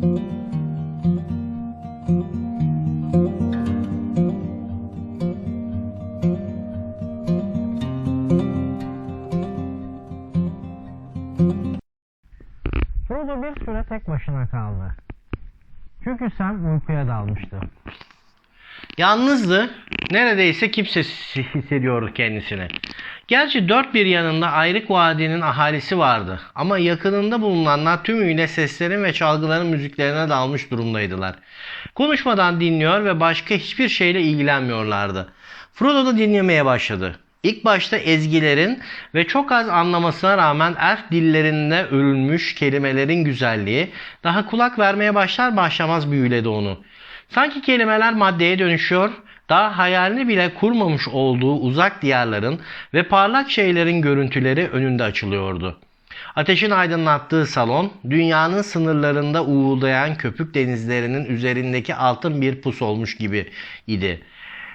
Frodo bir süre tek başına kaldı. Çünkü Sam uykuya dalmıştı. Yalnızdı. Neredeyse kimsesiz hissediyordu kendisini. Gerçi dört bir yanında Ayrık Vadi'nin ahalisi vardı. Ama yakınında bulunanlar tümüyle seslerin ve çalgıların müziklerine dalmış durumdaydılar. Konuşmadan dinliyor ve başka hiçbir şeyle ilgilenmiyorlardı. Frodo da dinlemeye başladı. İlk başta ezgilerin ve çok az anlamasına rağmen elf dillerinde örülmüş kelimelerin güzelliği daha kulak vermeye başlar başlamaz büyüledi onu. Sanki kelimeler maddeye dönüşüyor, daha hayalini bile kurmamış olduğu uzak diyarların ve parlak şeylerin görüntüleri önünde açılıyordu. Ateşin aydınlattığı salon, dünyanın sınırlarında uğuldayan köpük denizlerinin üzerindeki altın bir pus olmuş gibi idi.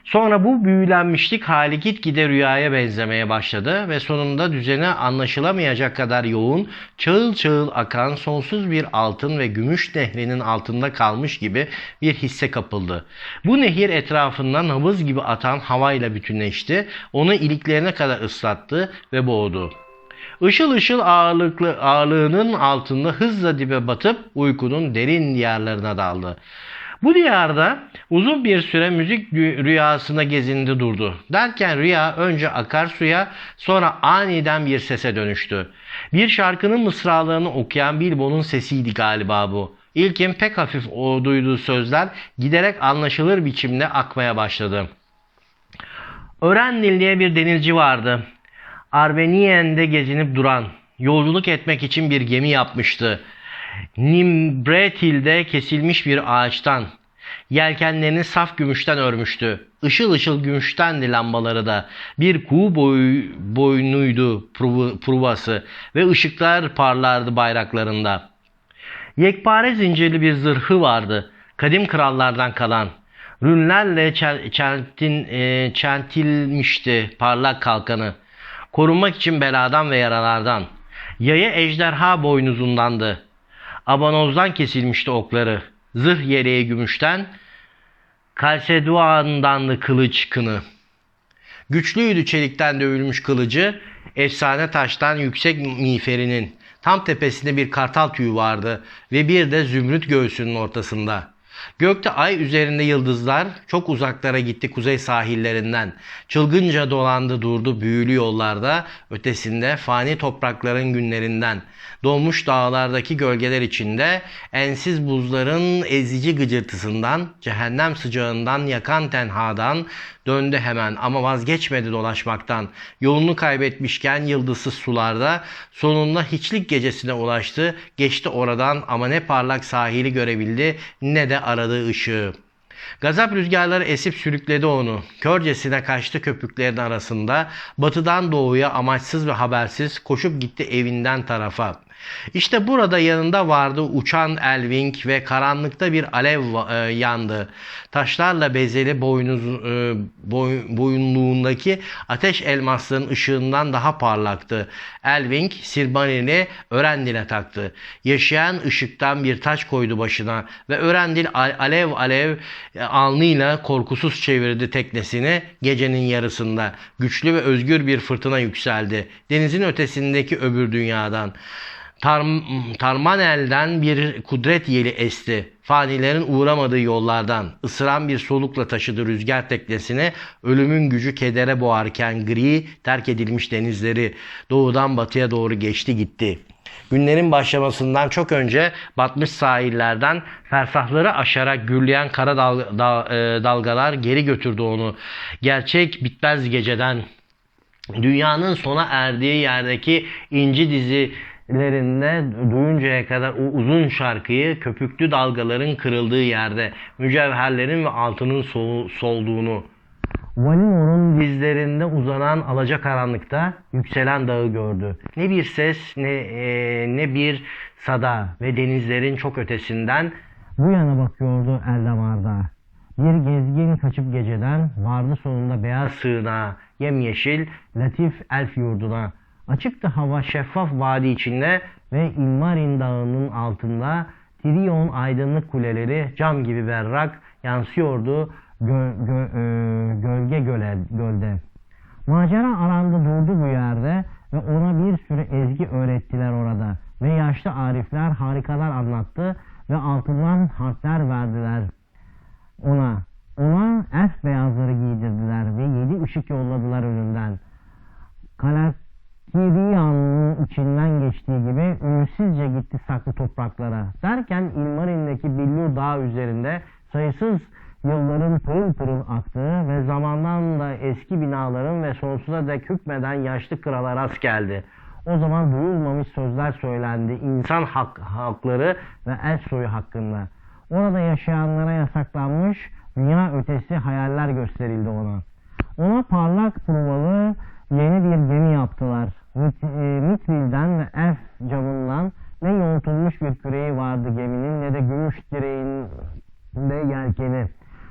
Sonra bu büyülenmişlik hali gitgide rüyaya benzemeye başladı ve sonunda düzene anlaşılamayacak kadar yoğun, çağıl çağıl akan sonsuz bir altın ve gümüş nehrinin altında kalmış gibi bir hisse kapıldı. Bu nehir etrafında nabız gibi atan havayla bütünleşti, onu iliklerine kadar ıslattı ve boğdu. Işıl ışıl ağırlıklı ağırlığının altında hızla dibe batıp uykunun derin diyarlarına daldı. Bu diyarda uzun bir süre müzik rü- rüyasında gezindi durdu. Derken rüya önce akarsuya sonra aniden bir sese dönüştü. Bir şarkının mısralarını okuyan Bilbo'nun sesiydi galiba bu. İlkin pek hafif o duyduğu sözler giderek anlaşılır biçimde akmaya başladı. Örendil diye bir denizci vardı. Arbeniyen'de gezinip duran, yolculuk etmek için bir gemi yapmıştı. Nimbretil'de kesilmiş bir ağaçtan. Yelkenlerini saf gümüşten örmüştü. Işıl ışıl gümüştendi lambaları da. Bir kuğu boy, boynuydu pruvu- pruvası ve ışıklar parlardı bayraklarında. Yekpare zincirli bir zırhı vardı. Kadim krallardan kalan. Rünlerle çeltin, e, çentilmişti parlak kalkanı. Korunmak için beladan ve yaralardan. Yayı ejderha boynuzundandı. Abanozdan kesilmişti okları. Zırh yeleği gümüşten, kalseduandandı kılıç kını. Güçlüydü çelikten dövülmüş kılıcı, efsane taştan yüksek miğferinin. Tam tepesinde bir kartal tüyü vardı ve bir de zümrüt göğsünün ortasında. Gökte ay üzerinde yıldızlar çok uzaklara gitti kuzey sahillerinden. Çılgınca dolandı durdu büyülü yollarda, ötesinde fani toprakların günlerinden. Donmuş dağlardaki gölgeler içinde, ensiz buzların ezici gıcırtısından, cehennem sıcağından yakan tenhadan döndü hemen ama vazgeçmedi dolaşmaktan. Yolunu kaybetmişken yıldızsız sularda sonunda hiçlik gecesine ulaştı. Geçti oradan ama ne parlak sahili görebildi ne de aradığı ışığı. Gazap rüzgarları esip sürükledi onu. Körcesine kaçtı köpüklerin arasında. Batıdan doğuya amaçsız ve habersiz koşup gitti evinden tarafa. İşte burada yanında vardı uçan Elving ve karanlıkta bir alev e, yandı. Taşlarla bezeli boynuz, e, boy- boyunluğundaki ateş elmasların ışığından daha parlaktı. Elving sirbanini Örendil'e taktı. Yaşayan ışıktan bir taç koydu başına ve Örendil al- alev alev e, alnıyla korkusuz çevirdi teknesini gecenin yarısında. Güçlü ve özgür bir fırtına yükseldi. Denizin ötesindeki öbür dünyadan. Tar Tarmanel'den bir kudret yeli esti. Fanilerin uğramadığı yollardan ısıran bir solukla taşıdı rüzgar teknesini. Ölümün gücü kedere boğarken gri terk edilmiş denizleri doğudan batıya doğru geçti gitti. Günlerin başlamasından çok önce batmış sahillerden fersahları aşarak gürleyen kara dal- da- e, dalgalar geri götürdü onu. Gerçek bitmez geceden dünyanın sona erdiği yerdeki inci dizilerinde duyuncaya kadar o uzun şarkıyı köpüklü dalgaların kırıldığı yerde mücevherlerin ve altının sol- solduğunu Valinor'un dizlerinde uzanan alacakaranlıkta yükselen dağı gördü. Ne bir ses ne e, ne bir sada ve denizlerin çok ötesinden Bu yana bakıyordu Eldamar'da. Bir gezgin kaçıp geceden vardı sonunda beyaz sığınağa, yemyeşil latif elf yurduna. Açıktı hava şeffaf vadi içinde ve İlmarin dağının altında Sirion aydınlık kuleleri cam gibi berrak yansıyordu gö- gö- e, gölge göle, gölde. Macera arandı durdu bu yerde ve ona bir sürü ezgi öğrettiler orada. Ve yaşlı arifler harikalar anlattı ve altından harfler verdiler ona. Ona elf beyazları giydirdiler ve yedi ışık yolladılar önünden. Kalakiriyan'ın içinden geçtiği gibi ümitsizce gitti saklı topraklara. Derken İlmarin'deki Billur Dağı üzerinde sayısız yılların pırıl pırıl aktığı ve zamandan da eski binaların ve sonsuza dek hükmeden yaşlı krala rast geldi. O zaman duyulmamış sözler söylendi insan hak, hakları ve el soyu hakkında. Orada yaşayanlara yasaklanmış dünya ötesi hayaller gösterildi ona. Ona parlak pırmalı yeni bir gemi yaptılar. Mit, e, Mitril'den ve Elf camından ne yontulmuş bir küreği vardı geminin ne de gümüş direğinde yelkeni.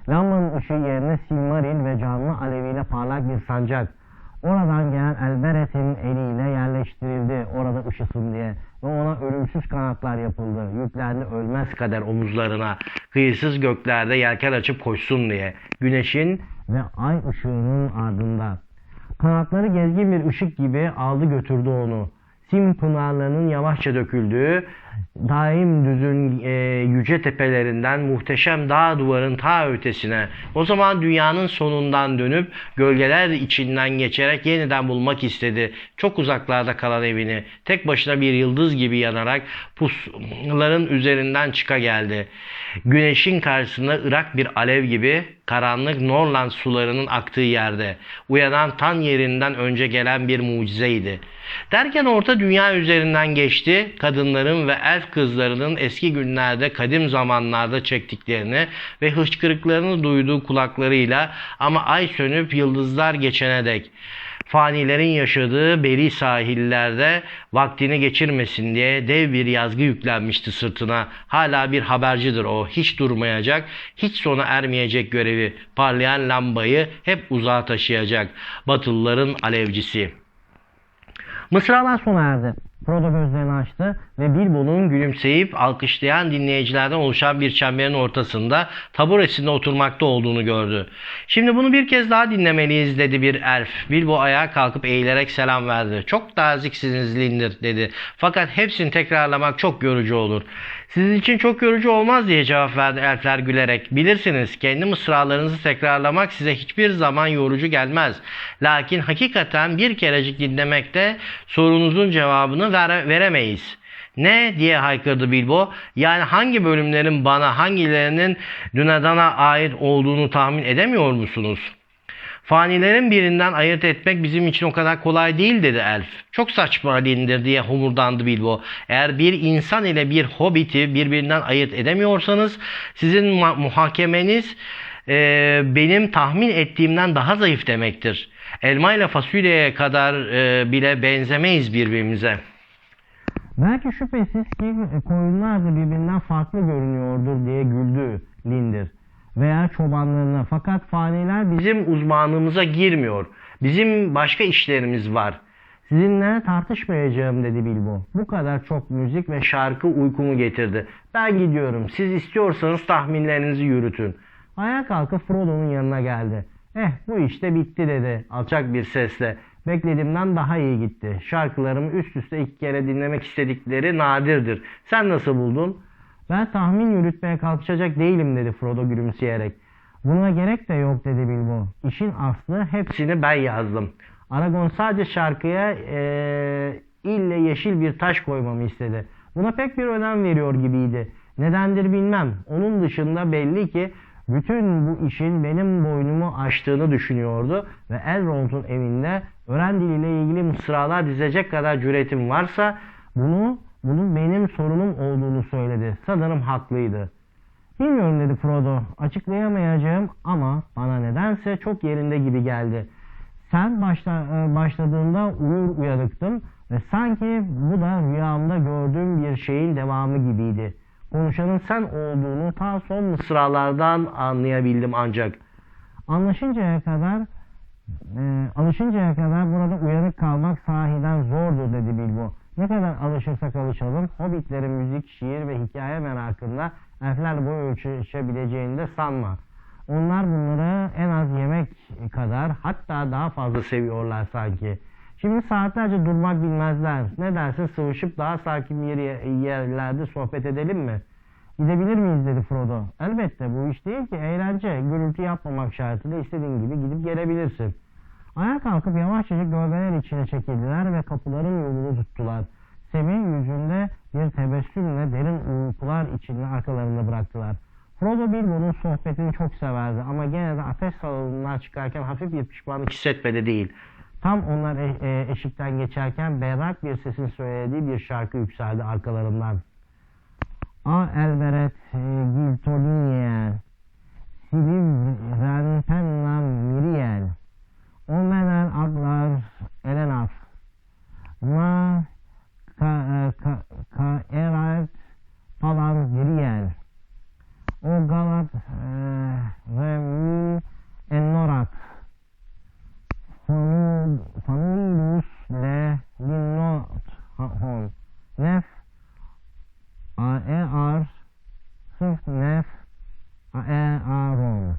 Lambanın ışığı yerine Silmaril ve canlı aleviyle parlak bir sancak. Oradan gelen Elberet'in eliyle yerleştirildi orada ışısın diye. Ve ona ölümsüz kanatlar yapıldı. Yüklendi ölmez kader omuzlarına, kıyısız göklerde yelken açıp koşsun diye. Güneşin ve ay ışığının ardında. Kanatları gezgin bir ışık gibi aldı götürdü onu. Sim pınarlarının yavaşça döküldüğü, daim düzün e, yüce tepelerinden muhteşem dağ duvarın ta ötesine. O zaman dünyanın sonundan dönüp gölgeler içinden geçerek yeniden bulmak istedi. Çok uzaklarda kalan evini. Tek başına bir yıldız gibi yanarak pusların üzerinden çıka geldi. Güneşin karşısında ırak bir alev gibi karanlık Norland sularının aktığı yerde. Uyanan tan yerinden önce gelen bir mucizeydi. Derken orta dünya üzerinden geçti. Kadınların ve elf kızlarının eski günlerde kadim zamanlarda çektiklerini ve hıçkırıklarını duyduğu kulaklarıyla ama ay sönüp yıldızlar geçene dek fanilerin yaşadığı beri sahillerde vaktini geçirmesin diye dev bir yazgı yüklenmişti sırtına. Hala bir habercidir o. Hiç durmayacak, hiç sona ermeyecek görevi. Parlayan lambayı hep uzağa taşıyacak. Batılıların alevcisi. Mısralar sona erdi. Frodo gözlerini açtı ve Bilbo'nun gülümseyip alkışlayan dinleyicilerden oluşan bir çemberin ortasında taburesinde oturmakta olduğunu gördü. Şimdi bunu bir kez daha dinlemeliyiz dedi bir elf. Bilbo ayağa kalkıp eğilerek selam verdi. Çok naziksiniz Lindir dedi. Fakat hepsini tekrarlamak çok yorucu olur. Sizin için çok yorucu olmaz diye cevap verdi elfler gülerek. Bilirsiniz kendi mısralarınızı tekrarlamak size hiçbir zaman yorucu gelmez. Lakin hakikaten bir kerecik dinlemekte sorunuzun cevabını vere- veremeyiz. Ne diye haykırdı Bilbo. Yani hangi bölümlerin bana hangilerinin Dunedain'a ait olduğunu tahmin edemiyor musunuz? Fanilerin birinden ayırt etmek bizim için o kadar kolay değil dedi elf. Çok saçma halindir diye homurdandı Bilbo. Eğer bir insan ile bir hobbiti birbirinden ayırt edemiyorsanız sizin muhakemeniz e, benim tahmin ettiğimden daha zayıf demektir. Elma ile fasulyeye kadar e, bile benzemeyiz birbirimize. Belki şüphesiz ki koyunlar da birbirinden farklı görünüyordur diye güldü Lindir. Veya çobanlarına. Fakat faniler Bizim uzmanlığımıza girmiyor. Bizim başka işlerimiz var. Sizinle tartışmayacağım dedi Bilbo. Bu kadar çok müzik ve Şarkı uykumu getirdi. Ben gidiyorum. Siz istiyorsanız tahminlerinizi yürütün. ayağa kalkıp Frodo'nun yanına geldi. Eh bu işte bitti dedi alçak bir sesle. Beklediğimden daha iyi gitti. Şarkılarımı üst üste iki kere dinlemek istedikleri nadirdir. Sen nasıl buldun? Ben tahmin yürütmeye kalkışacak değilim dedi Frodo gülümseyerek. Buna gerek de yok dedi Bilbo. İşin aslı hepsi Hepsini ben yazdım. Aragon sadece şarkıya eee, ille yeşil bir taş koymamı istedi. Buna pek bir önem veriyor gibiydi. Nedendir bilmem. Onun dışında belli ki bütün bu işin benim boynumu aştığını düşünüyordu ve Elrond'un evinde öğren diliyle ilgili mısralar dizecek kadar cüretim varsa bunu bunun benim sorunum olduğunu söyledi. Sanırım haklıydı. Bilmiyorum dedi Frodo. Açıklayamayacağım ama bana nedense çok yerinde gibi geldi. Sen başla, e, başladığında uyur uyanıktım ve sanki bu da rüyamda gördüğüm bir şeyin devamı gibiydi. Konuşanın sen olduğunu ta son mısralardan anlayabildim ancak. Anlaşıncaya kadar e, alışıncaya kadar burada uyanık kalmak sahiden zordu dedi Bilbo. Ne kadar alışırsak alışalım, hobbitlerin müzik, şiir ve hikaye merakında elfler boy ölçüşebileceğini de sanma. Onlar bunları en az yemek kadar hatta daha fazla seviyorlar sanki. Şimdi saatlerce durmak bilmezler. Ne dersin sıvışıp daha sakin bir yerlerde sohbet edelim mi? Gidebilir miyiz dedi Frodo. Elbette bu iş değil ki eğlence. Gürültü yapmamak şartıyla istediğin gibi gidip gelebilirsin. Ayağa kalkıp yavaşça gölgeler içine çekildiler ve kapıların yolunu tuttular. Sem'in yüzünde bir tebessümle derin uykular içinde arkalarında bıraktılar. Frodo Bilbo'nun sohbetini çok severdi ama gene de ateş salonundan çıkarken hafif bir pişmanlık hissetmedi değil. Tam onlar e- e- eşikten geçerken berrak bir sesin söylediği bir şarkı yükseldi arkalarından. A elberet e, giltoliniel, silivren pennam omenel aglar elenaf, ma ka, e, ka, ka eralt falan giriel, o galat e, ve mi ennorat, familus le linnot hon, nef AER sırf nef AERON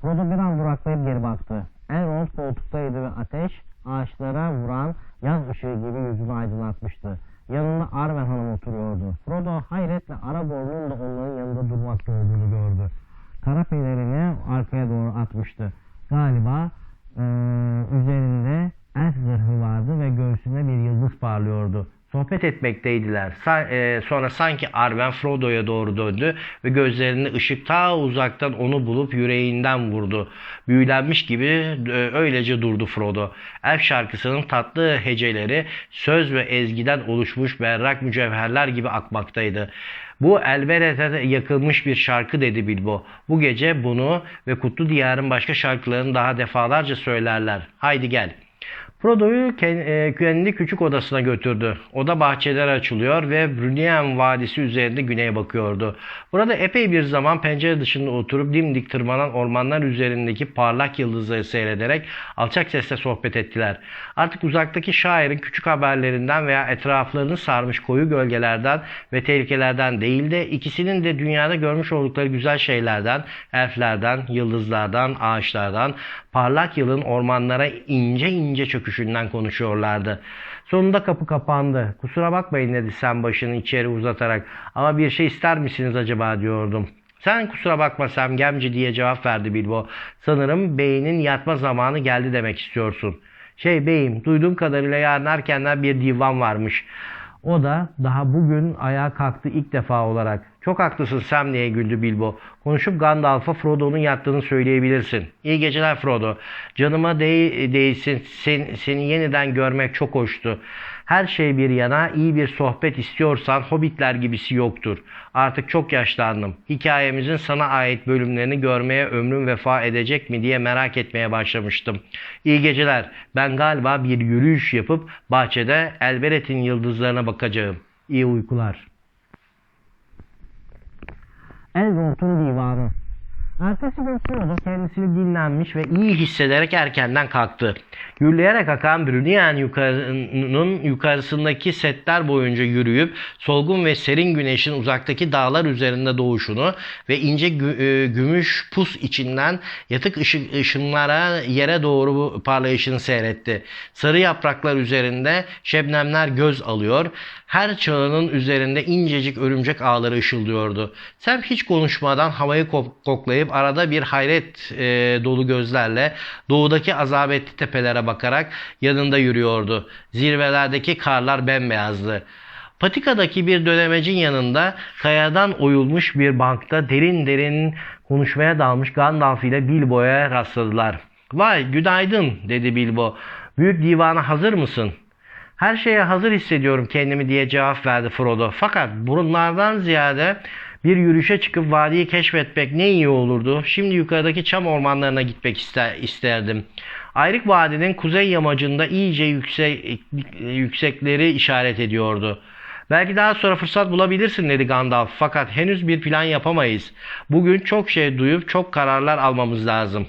Frodo bir an duraklayıp geri baktı. Elrond koltuktaydı ve ateş ağaçlara vuran yaz ışığı gibi yüzünü aydınlatmıştı. Yanında Arwen Hanım oturuyordu. Frodo hayretle Aragorn'un da onların yanında durmakta olduğunu gördü. Kara pelerini arkaya doğru atmıştı. Galiba eee, üzerinde elf zırhı vardı ve göğsünde bir yıldız parlıyordu. Sohbet etmekteydiler. E, sonra sanki Arwen Frodo'ya doğru döndü ve gözlerinde ışık ta uzaktan onu bulup yüreğinden vurdu. Büyülenmiş gibi e, öylece durdu Frodo. Elf şarkısının tatlı heceleri söz ve ezgiden oluşmuş berrak mücevherler gibi akmaktaydı. Bu Elberet'e yakılmış bir şarkı dedi Bilbo. Bu gece bunu ve Kutlu Diyar'ın başka şarkılarını daha defalarca söylerler. Haydi gel. Frodo'yu e, kendi küçük odasına götürdü. Oda bahçeler açılıyor ve Brunien Vadisi üzerinde güneye bakıyordu. Burada epey bir zaman pencere dışında oturup dimdik tırmanan ormanlar üzerindeki parlak yıldızları seyrederek alçak sesle sohbet ettiler. Artık uzaktaki şairin küçük haberlerinden veya etraflarını sarmış koyu gölgelerden ve tehlikelerden değil de ikisinin de dünyada görmüş oldukları güzel şeylerden, elflerden, yıldızlardan, ağaçlardan, parlak yılın ormanlara ince ince çöküşünden konuşuyorlardı. Sonunda kapı kapandı. Kusura bakmayın dedi sen başını içeri uzatarak. Ama bir şey ister misiniz acaba diyordum. Sen kusura bakma Sam Gemci diye cevap verdi Bilbo. Sanırım beynin yatma zamanı geldi demek istiyorsun. Şey beyim duyduğum kadarıyla yarın erkenden bir divan varmış. O da daha bugün ayağa kalktı ilk defa olarak. Çok haklısın Sam diye güldü Bilbo. Konuşup Gandalf'a Frodo'nun yattığını söyleyebilirsin. İyi geceler Frodo. Canıma değ değilsin. Sen, seni yeniden görmek çok hoştu. Her şey bir yana iyi bir sohbet istiyorsan hobbitler gibisi yoktur. Artık çok yaşlandım. Hikayemizin sana ait bölümlerini görmeye ömrüm vefa edecek mi diye merak etmeye başlamıştım. İyi geceler. Ben galiba bir yürüyüş yapıp bahçede Elberet'in yıldızlarına bakacağım. İyi uykular. Elrond'un divanı. Ertesi gün Frodo kendisini dinlenmiş ve iyi hissederek erkenden kalktı. Gürleyerek akan Brunien yukarının yukarısındaki setler boyunca yürüyüp solgun ve serin güneşin uzaktaki dağlar üzerinde doğuşunu ve ince e, gümüş pus içinden yatık ışık ışınlara yere doğru parlayışını seyretti. Sarı yapraklar üzerinde şebnemler göz alıyor. Her çalının üzerinde incecik örümcek ağları ışıldıyordu. Sam hiç konuşmadan havayı kok- arada bir hayret e, dolu gözlerle doğudaki azabetli tepelere bakarak yanında yürüyordu. Zirvelerdeki karlar bembeyazdı. Patikadaki bir dönemecin yanında kayadan oyulmuş bir bankta derin derin konuşmaya dalmış Gandalf ile Bilbo'ya rastladılar. Vay günaydın dedi Bilbo. Büyük divana hazır mısın? Her şeye hazır hissediyorum kendimi diye cevap verdi Frodo. Fakat bunlardan ziyade bir yürüyüşe çıkıp vadiyi keşfetmek ne iyi olurdu. Şimdi yukarıdaki çam ormanlarına gitmek ister, isterdim. Ayrık Vadi'nin kuzey yamacında iyice yüksek, yüksekleri işaret ediyordu. Belki daha sonra fırsat bulabilirsin dedi Gandalf. Fakat henüz bir plan yapamayız. Bugün çok şey duyup çok kararlar almamız lazım.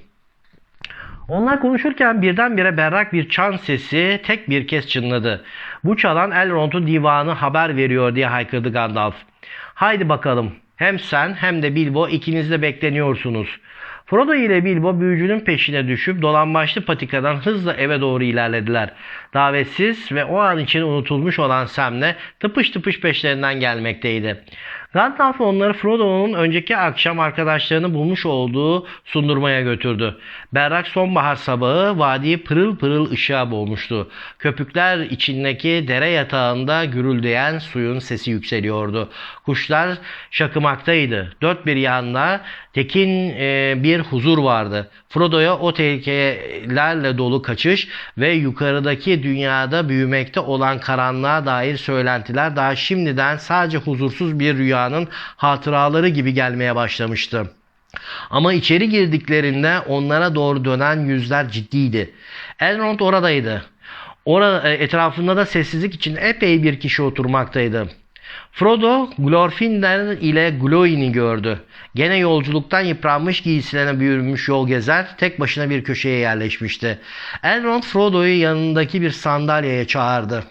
Onlar konuşurken birdenbire berrak bir çan sesi tek bir kez çınladı. Bu çalan Elrond'un divanı haber veriyor diye haykırdı Gandalf. Haydi bakalım. Hem sen hem de Bilbo ikiniz de bekleniyorsunuz. Frodo ile Bilbo büyücünün peşine düşüp dolambaçlı patikadan hızla eve doğru ilerlediler. Davetsiz ve o an için unutulmuş olan Sam'le tıpış tıpış peşlerinden gelmekteydi. Gandalf onları Frodo'nun önceki akşam arkadaşlarını bulmuş olduğu sundurmaya götürdü. Berrak sonbahar sabahı vadiyi pırıl pırıl ışığa boğmuştu. Köpükler içindeki dere yatağında gürüldeyen suyun sesi yükseliyordu. Kuşlar şakımaktaydı. Dört bir yanda tekin e, bir huzur vardı. Frodo'ya o tehlikelerle dolu kaçış ve yukarıdaki dünyada büyümekte olan karanlığa dair söylentiler daha şimdiden sadece huzursuz bir rüyanın hatıraları gibi gelmeye başlamıştı. Ama içeri girdiklerinde onlara doğru dönen yüzler ciddiydi. Elrond oradaydı. Orada, etrafında da sessizlik için epey bir kişi oturmaktaydı. Frodo Glorfindel ile Gloin'i gördü. Gene yolculuktan yıpranmış giysilerine bürünmüş yol gezer tek başına bir köşeye yerleşmişti. Elrond Frodo'yu yanındaki bir sandalyeye çağırdı.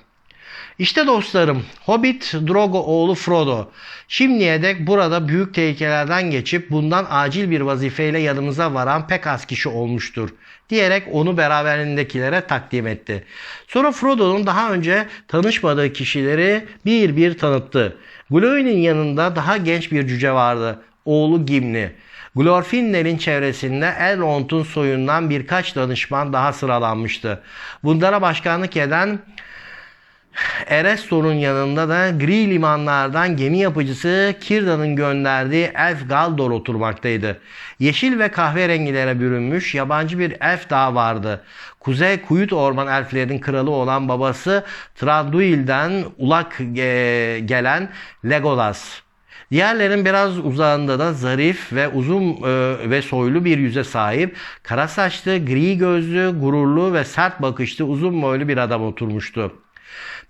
İşte dostlarım, Hobbit Drogo oğlu Frodo. Şimdiye dek burada büyük tehlikelerden geçip bundan acil bir vazifeyle yanımıza varan pek az kişi olmuştur diyerek onu beraberindekilere takdim etti. Sonra Frodo'nun daha önce tanışmadığı kişileri bir bir tanıttı. Gloin'in yanında daha genç bir cüce vardı. Oğlu Gimli. Glorfindel'in çevresinde Elrond'un soyundan birkaç danışman daha sıralanmıştı. Bunlara başkanlık eden Erestor'un yanında da gri limanlardan gemi yapıcısı Kirda'nın gönderdiği elf Galdor oturmaktaydı. Yeşil ve kahverengilere bürünmüş yabancı bir elf daha vardı. Kuzey Kuyut Orman elflerinin kralı olan babası Thranduil'den ulak gelen Legolas. Diğerlerin biraz uzağında da zarif ve uzun e, ve soylu bir yüze sahip, kara saçlı, gri gözlü, gururlu ve sert bakışlı uzun boylu bir adam oturmuştu.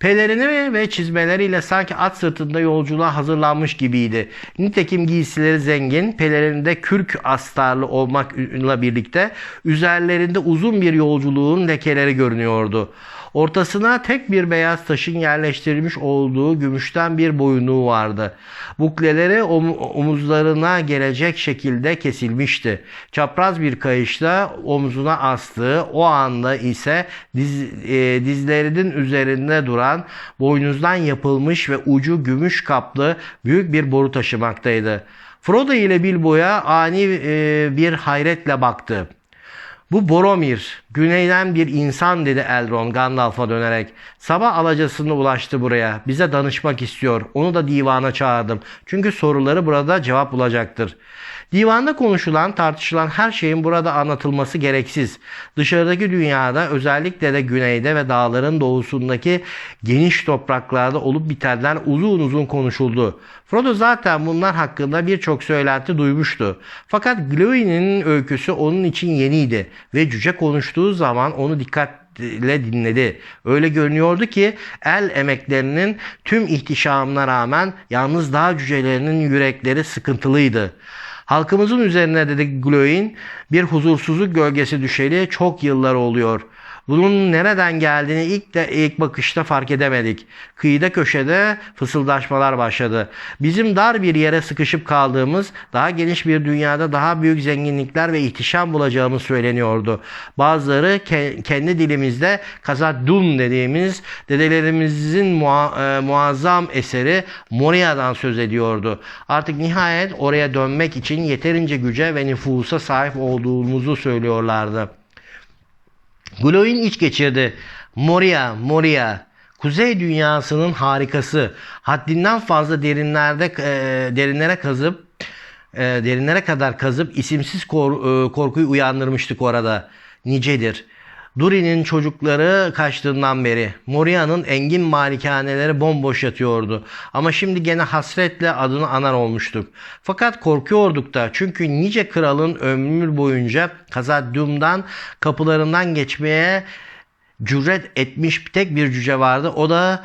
Pelerini ve çizmeleriyle sanki at sırtında yolculuğa hazırlanmış gibiydi. Nitekim giysileri zengin, pelerinde kürk astarlı olmakla birlikte üzerlerinde uzun bir yolculuğun lekeleri görünüyordu. Ortasına tek bir beyaz taşın yerleştirilmiş olduğu gümüşten bir boyunluğu vardı. Bukleleri omuzlarına gelecek şekilde kesilmişti. Çapraz bir kayışla omzuna astığı o anda ise diz, e, dizlerinin üzerinde duran boynuzdan yapılmış ve ucu gümüş kaplı büyük bir boru taşımaktaydı. Frodo ile Bilbo'ya ani e, bir hayretle baktı. Bu Boromir, güneyden bir insan dedi Elrond Gandalf'a dönerek. Sabah alacasında ulaştı buraya. Bize danışmak istiyor. Onu da divana çağırdım. Çünkü soruları burada cevap bulacaktır. Divanda konuşulan, tartışılan her şeyin burada anlatılması gereksiz. Dışarıdaki dünyada özellikle de güneyde ve dağların doğusundaki geniş topraklarda olup bitenler uzun uzun konuşuldu. Frodo zaten bunlar hakkında birçok söylenti duymuştu. Fakat Glóin'in öyküsü onun için yeniydi ve cüce konuştuğu zaman onu dikkatle dinledi. Öyle görünüyordu ki el emeklerinin tüm ihtişamına rağmen yalnız dağ cücelerinin yürekleri sıkıntılıydı. Halkımızın üzerine dedi Gloin bir huzursuzluk gölgesi düşeli çok yıllar oluyor. Bunun nereden geldiğini ilk de ilk bakışta fark edemedik. Kıyıda köşede fısıldaşmalar başladı. Bizim dar bir yere sıkışıp kaldığımız, daha geniş bir dünyada daha büyük zenginlikler ve ihtişam bulacağımız söyleniyordu. Bazıları ke- kendi dilimizde Kazadun dediğimiz dedelerimizin mua- e, muazzam eseri Moria'dan söz ediyordu. Artık nihayet oraya dönmek için yeterince güce ve nüfusa sahip olduğumuzu söylüyorlardı. Gloin iç geçirdi. Moria, Moria. Kuzey dünyasının harikası. Haddinden fazla derinlerde e, derinlere kazıp e, derinlere kadar kazıp isimsiz kor, e, korkuyu uyandırmıştık orada. Nicedir. Duri'nin çocukları kaçtığından beri Moria'nın engin malikaneleri bomboş yatıyordu. Ama şimdi gene hasretle adını anar olmuştuk. Fakat korkuyorduk da çünkü nice kralın ömrü boyunca Kazadyum'dan kapılarından geçmeye cüret etmiş tek bir cüce vardı. O da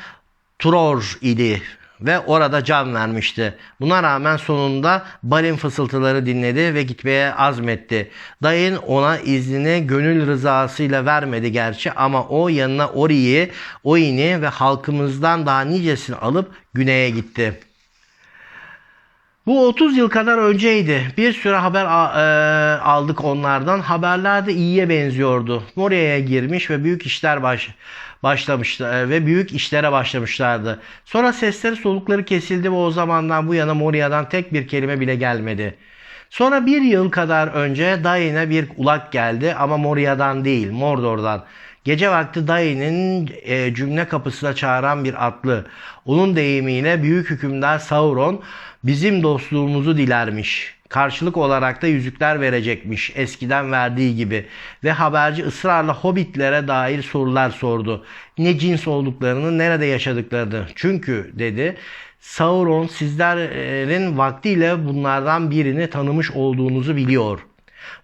Tror idi. Ve orada can vermişti. Buna rağmen sonunda balin fısıltıları dinledi ve gitmeye azmetti. Dayın ona iznini gönül rızasıyla vermedi gerçi ama o yanına Ori'yi, Oin'i ve halkımızdan daha nicesini alıp güneye gitti. Bu 30 yıl kadar önceydi. Bir sürü haber e, aldık onlardan. Haberler de iyiye benziyordu. Moria'ya girmiş ve büyük işler baş başlamıştı e, ve büyük işlere başlamışlardı. Sonra sesleri solukları kesildi ve o zamandan bu yana Moria'dan tek bir kelime bile gelmedi. Sonra bir yıl kadar önce Dain'e bir ulak geldi ama Moria'dan değil Mordor'dan. Gece vakti Dain'in e, cümle kapısına çağıran bir atlı. Onun deyimiyle büyük hükümdar Sauron bizim dostluğumuzu dilermiş. Karşılık olarak da yüzükler verecekmiş eskiden verdiği gibi. Ve haberci ısrarla hobbitlere dair sorular sordu. Ne cins olduklarını, nerede yaşadıklarını. Çünkü dedi Sauron sizlerin vaktiyle bunlardan birini tanımış olduğunuzu biliyor.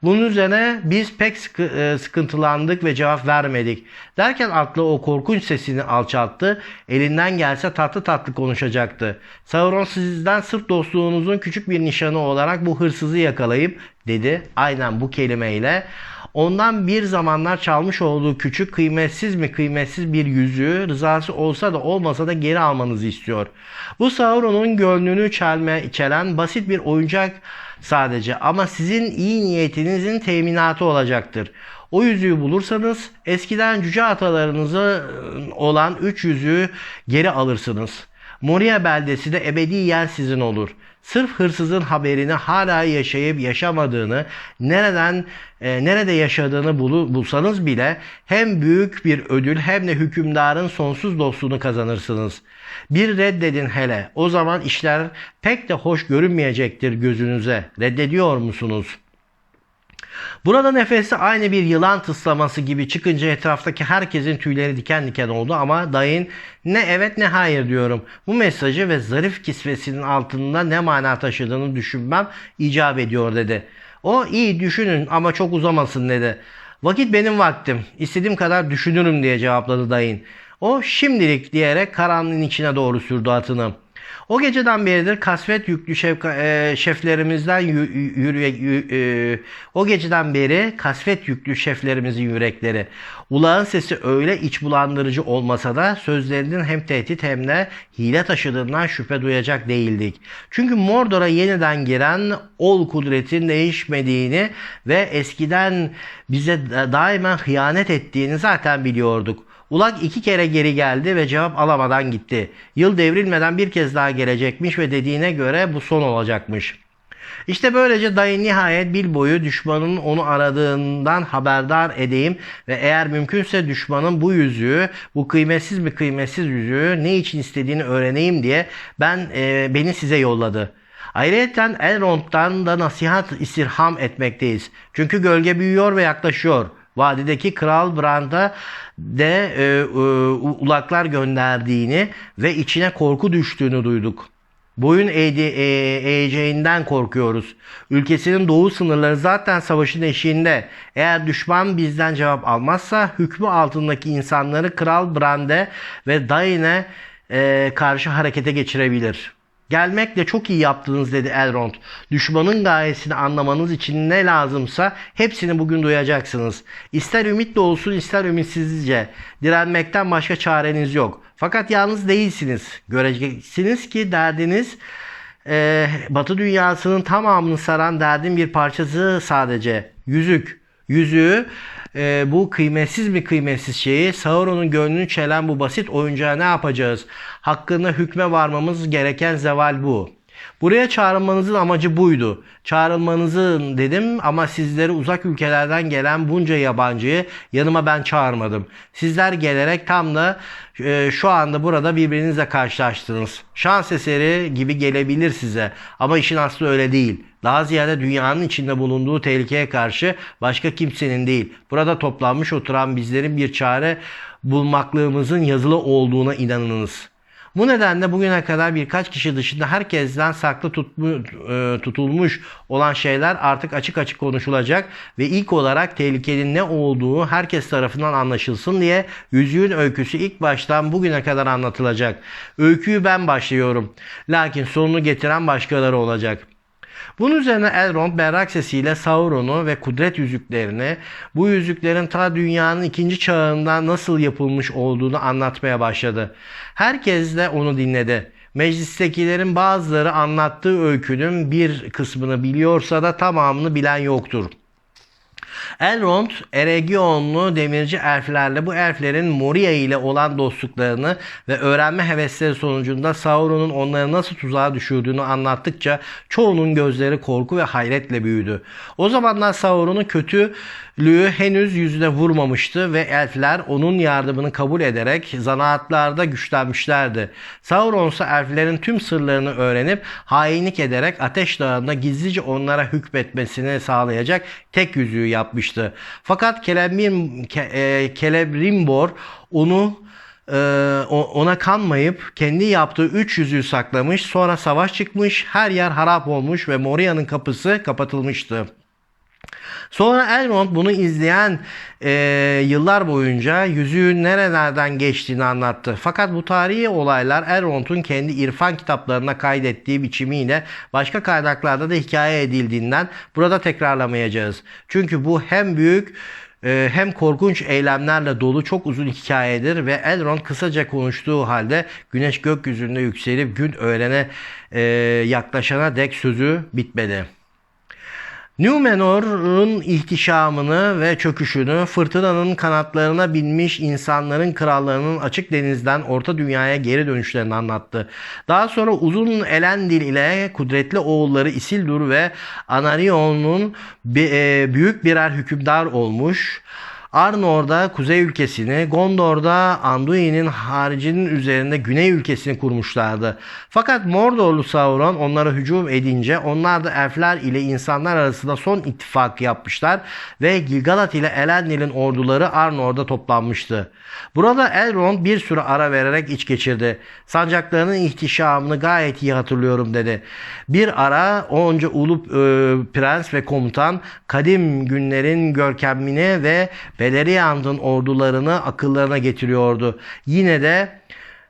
Bunun üzerine biz pek sıkı- e, sıkıntılandık ve cevap vermedik. Derken atlı o korkunç sesini alçalttı. Elinden gelse tatlı tatlı konuşacaktı. Sauron sizden sırf dostluğunuzun küçük bir nişanı olarak bu hırsızı yakalayıp dedi. Aynen bu kelimeyle. Ondan bir zamanlar çalmış olduğu küçük kıymetsiz mi kıymetsiz bir yüzüğü rızası olsa da olmasa da geri almanızı istiyor. Bu Sauron'un gönlünü çelme, çelen basit bir oyuncak sadece ama sizin iyi niyetinizin teminatı olacaktır. O yüzüğü bulursanız eskiden cüce atalarınıza olan üç yüzüğü geri alırsınız. Moria beldesi de ebediyen sizin olur. Sırf hırsızın haberini hala yaşayıp yaşamadığını, nereden e, nerede yaşadığını bulu- bulsanız bile hem büyük bir ödül hem de hükümdarın sonsuz dostluğunu kazanırsınız. Bir reddedin hele. O zaman işler pek de hoş görünmeyecektir gözünüze. Reddediyor musunuz? Burada nefesi aynı bir yılan tıslaması gibi çıkınca etraftaki herkesin tüyleri diken diken oldu ama dayın ne evet ne hayır diyorum. Bu mesajı ve zarif kisvesinin altında ne mana taşıdığını düşünmem icap ediyor dedi. O iyi düşünün ama çok uzamasın dedi. Vakit benim vaktim. İstediğim kadar düşünürüm diye cevapladı dayın. O şimdilik diyerek karanlığın içine doğru sürdü atını. O geceden beridir kasvet yüklü şefka- e, şeflerimizden yü- yürüye, yü- e, o geceden beri kasvet yüklü şeflerimizin yürekleri. Ulağın sesi öyle iç bulandırıcı olmasa da sözlerinin hem tehdit hem de hile taşıdığından şüphe duyacak değildik. Çünkü Mordor'a yeniden giren ol kudretin değişmediğini ve eskiden bize da- daima hıyanet ettiğini zaten biliyorduk. Ulak iki kere geri geldi ve cevap alamadan gitti. Yıl devrilmeden bir kez daha gelecekmiş ve dediğine göre bu son olacakmış. İşte böylece dayı nihayet Bilbo'yu düşmanın onu aradığından haberdar edeyim ve eğer mümkünse düşmanın bu yüzüğü, bu kıymetsiz mi kıymetsiz yüzüğü ne için istediğini öğreneyim diye ben e, beni size yolladı. Ayrıca Elrond'dan da nasihat istirham etmekteyiz. Çünkü gölge büyüyor ve yaklaşıyor. Vadideki Kral Brand'a de e, e, ulaklar gönderdiğini ve içine korku düştüğünü duyduk. Boyun eğdi, e, eğeceğinden korkuyoruz. Ülkesinin doğu sınırları zaten savaşın eşiğinde. Eğer düşman bizden cevap almazsa hükmü altındaki insanları Kral Brand'e ve Dain'e e, karşı harekete geçirebilir. Gelmekle çok iyi yaptınız dedi Elrond. Düşmanın gayesini anlamanız için ne lazımsa hepsini bugün duyacaksınız. İster ümitli olsun ister ümitsizce. Direnmekten başka çareniz yok. Fakat yalnız değilsiniz. Göreceksiniz ki derdiniz e, Batı dünyasının tamamını saran derdin bir parçası sadece. Yüzük. Yüzüğü e, bu kıymetsiz mi kıymetsiz şeyi Sauron'un gönlünü çelen bu basit oyuncağa ne yapacağız? Hakkında hükme varmamız gereken zeval bu. Buraya çağrılmanızın amacı buydu. Çağrılmanızın dedim ama sizleri uzak ülkelerden gelen bunca yabancıyı yanıma ben çağırmadım. Sizler gelerek tam da e, şu anda burada birbirinizle karşılaştınız. Şans eseri gibi gelebilir size ama işin aslı öyle değil. Daha ziyade dünyanın içinde bulunduğu tehlikeye karşı başka kimsenin değil. Burada toplanmış oturan bizlerin bir çare bulmaklığımızın yazılı olduğuna inanınız. Bu nedenle bugüne kadar birkaç kişi dışında herkesten saklı tutmu- e, tutulmuş olan şeyler artık açık açık konuşulacak ve ilk olarak tehlikenin ne olduğu herkes tarafından anlaşılsın diye yüzüğün öyküsü ilk baştan bugüne kadar anlatılacak. Öyküyü ben başlıyorum. Lakin sonunu getiren başkaları olacak. Bunun üzerine Elrond berrak sesiyle Sauron'u ve kudret yüzüklerini, bu yüzüklerin ta dünyanın ikinci çağında nasıl yapılmış olduğunu anlatmaya başladı. Herkes de onu dinledi. Meclistekilerin bazıları anlattığı öykünün bir kısmını biliyorsa da tamamını bilen yoktur. Elrond, Eregionlu demirci elflerle bu elflerin Moria ile olan dostluklarını ve öğrenme hevesleri sonucunda Sauron'un onları nasıl tuzağa düşürdüğünü anlattıkça çoğunun gözleri korku ve hayretle büyüdü. O zamanlar Sauron'un kötülüğü henüz yüzüne vurmamıştı ve elfler onun yardımını kabul ederek zanaatlarda güçlenmişlerdi. Sauron ise elflerin tüm sırlarını öğrenip hainlik ederek Ateş Dağı'nda gizlice onlara hükmetmesini sağlayacak tek yüzüğü yapmıştı. Fakat Celebrim, Ke, e, Celebrimbor onu e, ona kanmayıp kendi yaptığı üç yüzüğü saklamış. Sonra savaş çıkmış, her yer harap olmuş ve Moria'nın kapısı kapatılmıştı. Sonra Elrond bunu izleyen e, yıllar boyunca yüzüğün nerelerden geçtiğini anlattı. Fakat bu tarihi olaylar Elrond'un kendi irfan kitaplarına kaydettiği biçimiyle başka kaynaklarda da hikaye edildiğinden burada tekrarlamayacağız. Çünkü bu hem büyük e, hem korkunç eylemlerle dolu çok uzun hikayedir ve Elrond kısaca konuştuğu halde güneş gökyüzünde yükselip gün öğlene e, yaklaşana dek sözü bitmedi. Numenor'un ihtişamını ve çöküşünü, fırtınanın kanatlarına binmiş insanların krallarının açık denizden orta dünyaya geri dönüşlerini anlattı. Daha sonra uzun Elendil ile kudretli oğulları Isildur ve Anarion'un e, büyük birer hükümdar olmuş. Arnor'da kuzey ülkesini, Gondor'da Anduin'in haricinin üzerinde güney ülkesini kurmuşlardı. Fakat Mordorlu Sauron onlara hücum edince onlar da elfler ile insanlar arasında son ittifak yapmışlar ve Gilgalad ile Elendil'in orduları Arnor'da toplanmıştı. Burada Elrond bir süre ara vererek iç geçirdi. Sancaklarının ihtişamını gayet iyi hatırlıyorum dedi. Bir ara onca ulu e, prens ve komutan kadim günlerin görkemini ve Beleriand'ın ordularını akıllarına getiriyordu. Yine de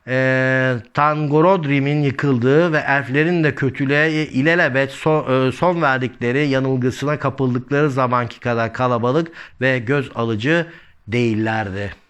e, Tangorodrim'in yıkıldığı ve elflerin de kötülüğe ilelebet son, e, son verdikleri yanılgısına kapıldıkları zamanki kadar kalabalık ve göz alıcı değillerdi.